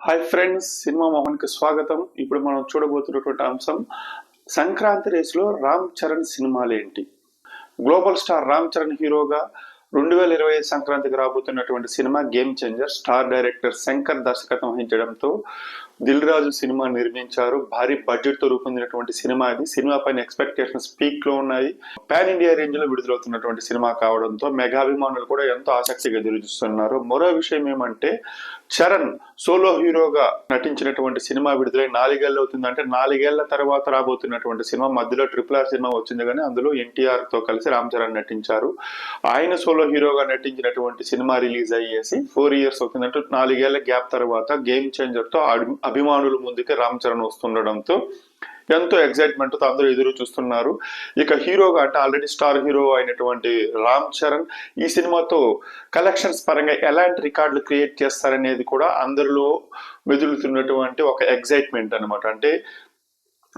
Hi friends cinema మోహన్కి స్వాగతం. ఇప్పుడు మనం చూడబోతున్నటువంటి అంశం సంక్రాంతి రేసులో రామ్ చరణ్ సినిమాలు ఏంటి గ్లోబల్ స్టార్ రామ్ చరణ్ హీరోగా రెండు వేల ఇరవై ఐదు సంక్రాంతికి రాబోతున్నటువంటి cinema Game Changer star director Shankar దర్శకత్వం వహించడంతో దిల్ రాజు సినిమా నిర్మించారు. భారీ బడ్జెట్తో రూపొందినటువంటి సినిమా ఇది. సినిమా పైన ఎక్స్పెక్టేషన్స్ పీక్లో ఉన్నాయి. పాన్ ఇండియా రేంజ్లో విడుదలవుతున్నటువంటి సినిమా కావడంతో మెగాభిమానులు కూడా ఎంతో ఆసక్తిగా ఎదురుచూస్తున్నారు. మరో విషయం ఏమంటే చరణ్ సోలో హీరోగా నటించినటువంటి సినిమా విడుదలై నాలుగేళ్ళు అవుతుందంటే నాలుగేళ్ళ తర్వాత రాబోతున్నటువంటి సినిమా మధ్యలో ట్రిపుల్ ఆర్ సినిమా వచ్చింది కానీ అందులో ఎన్టీఆర్తో కలిసి రామ్ చరణ్ నటించారు. ఆయన సోలో హీరోగా నటించినటువంటి సినిమా రిలీజ్ అయ్యేసి ఫోర్ ఇయర్స్ అవుతుందంటే నాలుగేళ్ళ గ్యాప్ తర్వాత గేమ్ చేంజర్తో అభిమానుల ముందుకి రామ్ చరణ్ వస్తుండడంతో ఎంతో ఎగ్జైట్మెంట్తో అందరూ ఎదురు చూస్తున్నారు. ఇక హీరోగా అంటే ఆల్రెడీ స్టార్ హీరో అయినటువంటి రామ్ చరణ్ ఈ సినిమాతో కలెక్షన్స్ పరంగా ఎలాంటి రికార్డులు క్రియేట్ చేస్తారనేది కూడా అందరిలో మెదులుతున్నటువంటి ఒక ఎగ్జైట్మెంట్ అన్నమాట. అంటే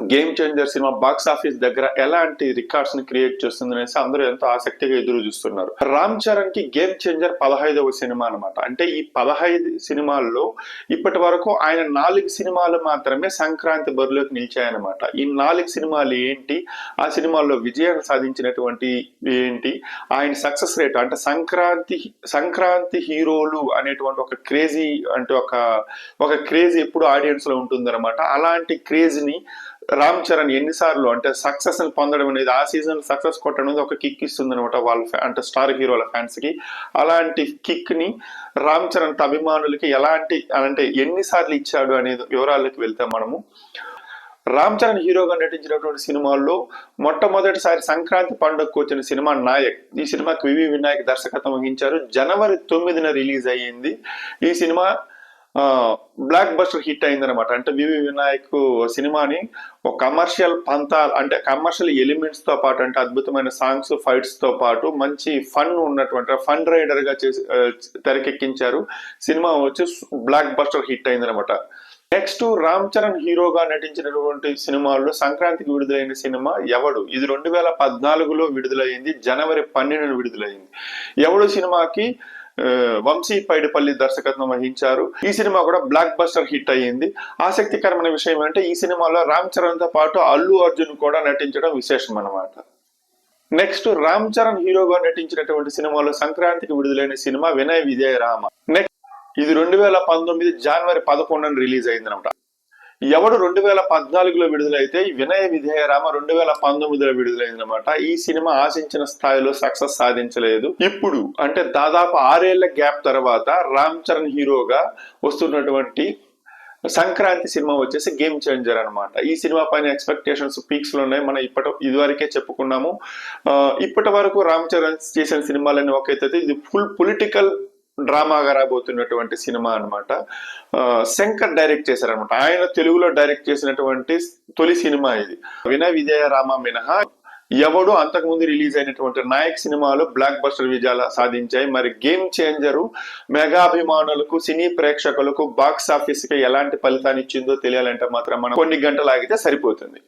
Game Changer cinema box office దగ్గర ఎలాంటి రికార్డ్స్ని క్రియేట్ చేస్తుంది అనేసి అందరూ ఎంతో ఆసక్తిగా ఎదురు చూస్తున్నారు. రామ్ చరణ్కి గేమ్ చేంజర్ పదహైదవ సినిమా అనమాట అంటే ఈ పదహైదు సినిమాల్లో ఇప్పటి వరకు ఆయన నాలుగు సినిమాలు మాత్రమే సంక్రాంతి బరిలోకి నిలిచాయనమాట ఈ నాలుగు సినిమాలు ఏంటి? ఆ సినిమాల్లో విజయం సాధించినటువంటి ఏంటి? ఆయన సక్సెస్ రేట్ అంటే సంక్రాంతి సంక్రాంతి హీరోలు అనేటువంటి ఒక క్రేజీ అంటే ఒక ఒక క్రేజ్ ఎప్పుడు ఆడియన్స్లో ఉంటుందన్నమాట. అలాంటి క్రేజ్ని రామ్ చరణ్ ఎన్నిసార్లు అంటే సక్సెస్ని పొందడం అనేది ఆ సీజన్ సక్సెస్ కొట్టడం అనేది ఒక కిక్ ఇస్తుంది అనమాట వాళ్ళ అంటే స్టార్ హీరోల ఫ్యాన్స్కి. అలాంటి కిక్ని రామ్ చరణ్ అభిమానులకి ఎలాంటి అంటే ఎన్నిసార్లు ఇచ్చాడు అనేది వివరాలకు వెళ్తే మనము. రామ్ చరణ్ హీరోగా నటించినటువంటి సినిమాల్లో మొట్టమొదటిసారి సంక్రాంతి పండుగకు వచ్చిన సినిమా నాయక్. ఈ సినిమాకి వివి వినాయక్ దర్శకత్వం వహించారు. జనవరి తొమ్మిదిన రిలీజ్ అయ్యింది. ఈ సినిమా బ్లాక్ బస్టర్ హిట్ అయిందనమాట అంటే వివి వినాయక్ సినిమాని ఒక కమర్షియల్ పంతా అంటే కమర్షియల్ ఎలిమెంట్స్తో పాటు అంటే అద్భుతమైన సాంగ్స్ ఫైట్స్తో పాటు మంచి ఫన్ ఉన్నటువంటి ఫన్ రైడర్గా చేసి తెరకెక్కించారు. సినిమా వచ్చి బ్లాక్ బస్టర్ హిట్ అయిందనమాట నెక్స్ట్ రామ్ చరణ్ హీరోగా నటించినటువంటి సినిమాల్లో సంక్రాంతికి విడుదలైన సినిమా ఎవడు? ఇది రెండు వేల పద్నాలుగులో విడుదలైంది జనవరి పన్నెండున విడుదలైంది. ఎవడు సినిమాకి? వంశీ పైడిపల్లి దర్శకత్వం వహించారు. ఈ సినిమా కూడా బ్లాక్ బస్టర్ హిట్ అయ్యింది. ఆసక్తికరమైన విషయం అంటే ఈ సినిమాలో రామ్ చరణ్తో పాటు అల్లు అర్జున్ కూడా నటించడం విశేషం అన్నమాట నెక్స్ట్ రామ్ చరణ్ హీరోగా నటించినటువంటి సినిమాలో సంక్రాంతికి విడుదలైన సినిమా వినయ్ విజయ రామ నెక్స్ట్ ఇది రెండు వేల పంతొమ్మిది జనవరి పదకొండున రిలీజ్ అయిందనమాట ఎవడు రెండు వేల పద్నాలుగులో విడుదలైతే వినయ విధేయ రామ రెండు వేల పంతొమ్మిదిలో విడుదలైందనమాట ఈ సినిమా ఆశించిన స్థాయిలో సక్సెస్ సాధించలేదు. ఇప్పుడు అంటే దాదాపు ఆరేళ్ళ గ్యాప్ తర్వాత రామ్ చరణ్ హీరోగా వస్తున్నటువంటి సంక్రాంతి సినిమా వచ్చేసి గేమ్ చేంజర్ అన్నమాట. ఈ సినిమా పైన ఎక్స్పెక్టేషన్స్ పీక్స్లో ఉన్నాయి. మనం ఇప్పటి ఇదివరకే చెప్పుకున్నాము. ఇప్పటి వరకు రామ్ చరణ్ చేసిన సినిమాలన్నీ ఒక అయితే ఇది ఫుల్ పొలిటికల్ డ్రామాగా రాబోతున్నటువంటి సినిమా అనమాట శంకర్ డైరెక్ట్ చేశారనమాట ఆయన తెలుగులో డైరెక్ట్ చేసినటువంటి తొలి సినిమా ఇది. వినయ విజయ రామ మినహా. ఎవడు అంతకుముందు రిలీజ్ అయినటువంటి నాయక్ సినిమాలు బ్లాక్ బస్టర్ విజయాలు సాధించాయి. మరి గేమ్ చేంజరు మెగాభిమానులకు సినీ ప్రేక్షకులకు బాక్స్ ఆఫీస్కి ఎలాంటి ఫలితాన్ని ఇచ్చిందో తెలియాలంటే మాత్రం మనం కొన్ని గంటలు ఆగితే సరిపోతుంది.